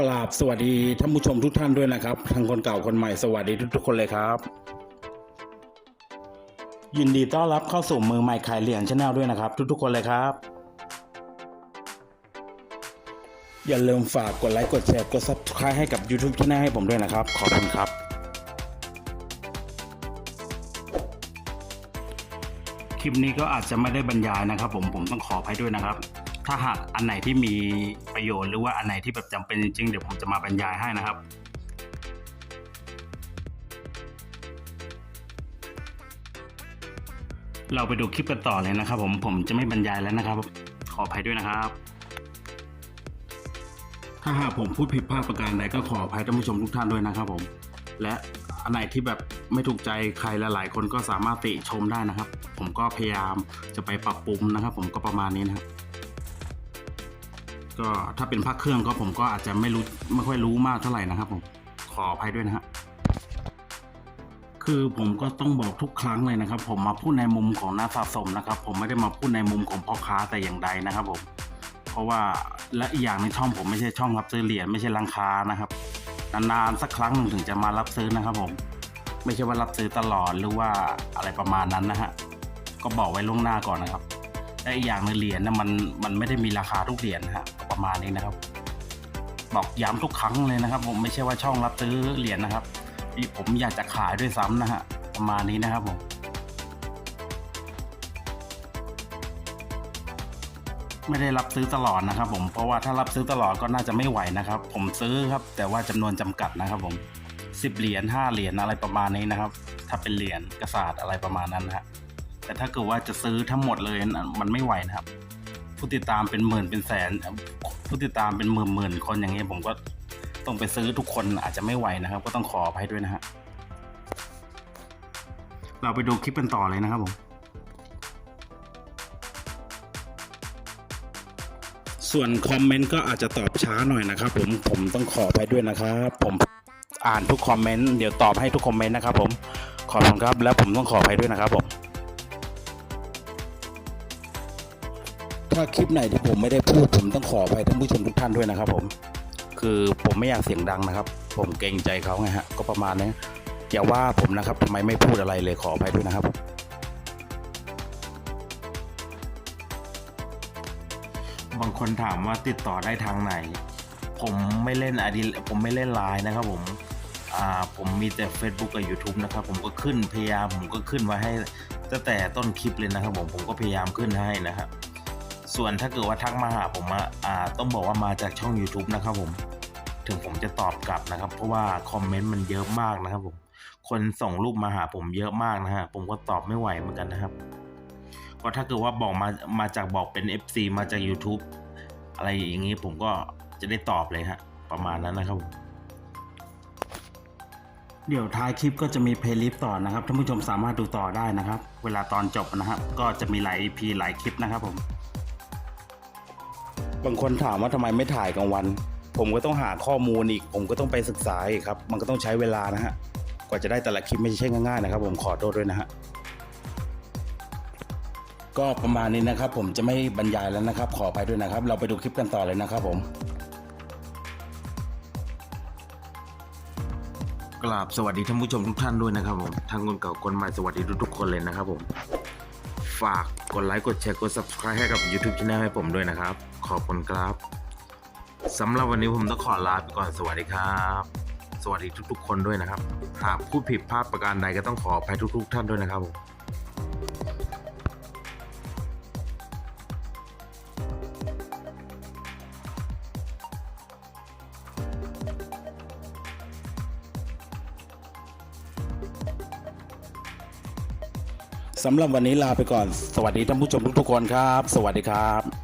กราบสวัสดีท่านผู้ชมทุกท่านด้วยนะครับทั้งคนเก่าคนใหม่สวัสดีทุกๆคนเลยครับ ยินดีต้อนรับเข้าสู่มือใหม่ขายเหรียญชาแนลด้วยนะครับ ทุกๆคนเลยครับ อย่าลืมฝากกดไลค์กดแชร์กด subscribe ให้กับ YouTube Channel ให้ผมด้วยนะครับ ขอบคุณครับ คลิปนี้ก็อาจจะไม่ได้บรรยายนะครับ ผมผมต้องขออภัยด้วยนะครับ ถ้าหากอันไหนที่มีประโยชน์หรือว่าอันไหนที่แบบจำเป็นจริงๆเดี๋ยวผมจะมาบรรยายให้นะครับเราไปดูคลิปกันต่อเลยนะครับ ผมผมจะไม่บรรยายแล้วนะครับ ขออภัยด้วยนะครับ ถ้าหากผมพูดผิดพลาดประการใดก็ขออภัยท่านผู้ชมทุกท่านด้วยนะครับ ผม และอันไหนที่แบบไม่ถูกใจใครหลายๆคนก็สามารถติชมได้นะครับ ผมก็พยายามจะไปปรับปรุงนะครับ ผมก็ประมาณนี้นะครับ ก็ถ้าเป็นภาคเครื่องก็ผมก็อาจจะไม่รู้ไม่ค่อยรู้มากเท่าไหร่นะครับผมขออภัยด้วยนะฮะคือผมก็ต้องบอกทุกครั้งเลยนะครับ ผมมาพูดในมุมของนักสะสมนะครับ ผมไม่ได้มาพูดในมุมของพ่อค้าแต่อย่างใดนะครับผมเพราะว่าและอีกอย่างในช่องผมไม่ใช่ช่องรับซื้อเหรียญไม่ใช่ร้านค้านะครับนานๆสักครั้งหนึ่งถึงจะมารับซื้อนะครับผมไม่ใช่ว่ารับซื้อตลอดหรือว่าอะไรประมาณนั้นนะฮะก็บอกไว้ล่วงหน้าก่อนนะครับ และอีกอย่างในเหรียญนะมันมันไม่ได้มีราคาทุกเหรียญนะฮะประมาณนี้นะครับ บอกย้ำทุกครั้งเลยนะครับ ผมไม่ใช่ว่าช่องรับซื้อเหรียญนะครับที่ผมอยากจะขายด้วยซ้ำนะฮะประมาณนี้นะครับผมไม่ได้รับซื้อตลอดนะครับ ผมเพราะว่าถ้ารับซื้อตลอดก็น่าจะไม่ไหวนะครับ ผมซื้อครับ แต่ว่าจำนวนจำกัดนะครับ ผมสิบเหรียญห้าเหรียญอะไรประมาณนี้นะครับ ถ้าเป็นเหรียญกระสาดอะไรประมาณนั้นนะฮะ แต่ถ้าเกิดว่าจะซื้อทั้งหมดเลยมันไม่ไหวนะครับ ผู้ติดตามเป็นหมื่นเป็นแสน ผู้ติดตามเป็นหมื่นหมื่นคนอย่างเงี้ยผมก็ต้องไปซื้อทุกคนอาจจะไม่ไหวนะครับ ก็ต้องขออภัยด้วยนะฮะเราไปดูคลิปกันต่อเลยนะครับผมส่วนคอมเมนต์ก็อาจจะตอบช้าหน่อยนะครับผมผมต้องขออภัยด้วยนะครับ ผมอ่านทุกคอมเมนต์เดี๋ยวตอบให้ทุกคอมเมนต์นะครับผมขอบคุณครับแล้วผมต้องขออภัยด้วยนะครับผม ถ้าคลิปไหนที่ผมไม่ได้พูดผมต้องขออภัยท่านผู้ชมทุกท่านด้วยนะครับ ผม คือผมไม่อยากเสียงดังนะครับ ผมเกรงใจเขาไงฮะก็ประมาณนี้อย่าว่าผมนะครับทำไมไม่พูดอะไรเลยขออภัยด้วยนะครับ บางคนถามว่าติดต่อได้ทางไหน ผมไม่เล่นอดีผมไม่เล่นไลน์นะครับ ผมอ่าผมมีแต่ Facebook กับ YouTube นะครับ ผมก็ขึ้นพยายามผมก็ขึ้นไว้ให้ตั้งแต่ต้นคลิปเลยนะครับ ผมผมก็พยายามขึ้นให้นะครับ ส่วนถ้าเกิดว่าทักมาหาผมอะอ่าต้องบอกว่ามาจากช่อง YouTube นะครับผม ถึงผมจะตอบกลับนะครับ เพราะว่าคอมเมนต์มันเยอะมากนะครับผม คนส่งรูปมาหาผมเยอะมากนะฮะ ผมก็ตอบไม่ไหวเหมือนกันนะครับ ก็ถ้าเกิดว่าบอกมา มาจากบอกเป็น FC มาจาก YouTube อะไรอย่างนี้ผมก็จะได้ตอบเลยฮะ ประมาณนั้นนะครับผมเดี๋ยวท้ายคลิปก็จะมีเพลย์ลิสต์ต่อนะครับท่านผู้ชมสามารถดูต่อได้นะครับ เวลาตอนจบนะครับ ก็จะมีหลาย EP หลายคลิปนะครับผม บางคนถามว่าทำไมไม่ถ่ายกลางวัน ผมก็ต้องหาข้อมูลอีก ผมก็ต้องไปศึกษาอีกครับ มันก็ต้องใช้เวลานะฮะ กว่าจะได้แต่ละคลิปไม่ใช่ง่ายๆนะครับ ผมขอโทษด้วยนะฮะ ก็ประมาณนี้นะครับ ผมจะไม่บรรยายแล้วนะครับ ขอไปด้วยนะครับ เราไปดูคลิปกันต่อเลยนะครับ ผมกราบสวัสดีท่านผู้ชมทุกท่านด้วยนะครับผมทั้งคนเก่าคนใหม่สวัสดีทุกๆคนเลยนะครับผม ฝาก กดไลค์กดแชร์กด subscribe ให้กับ YouTube ช anel ให้ผมด้วยนะครับ ขอบคุณครับสำหรับวันนี้ผมต้องขอลาไปก่อนสวัสดีครับ สวัสดีทุกๆ คนด้วยนะครับ หากพูดผิดพลาดประการใดก็ต้องขออภัยทุก ๆ ท่านด้วยนะครับผม สำหรับวันนี้ลาไปก่อน สวัสดีท่านผู้ชมทุกๆคนครับ สวัสดีครับ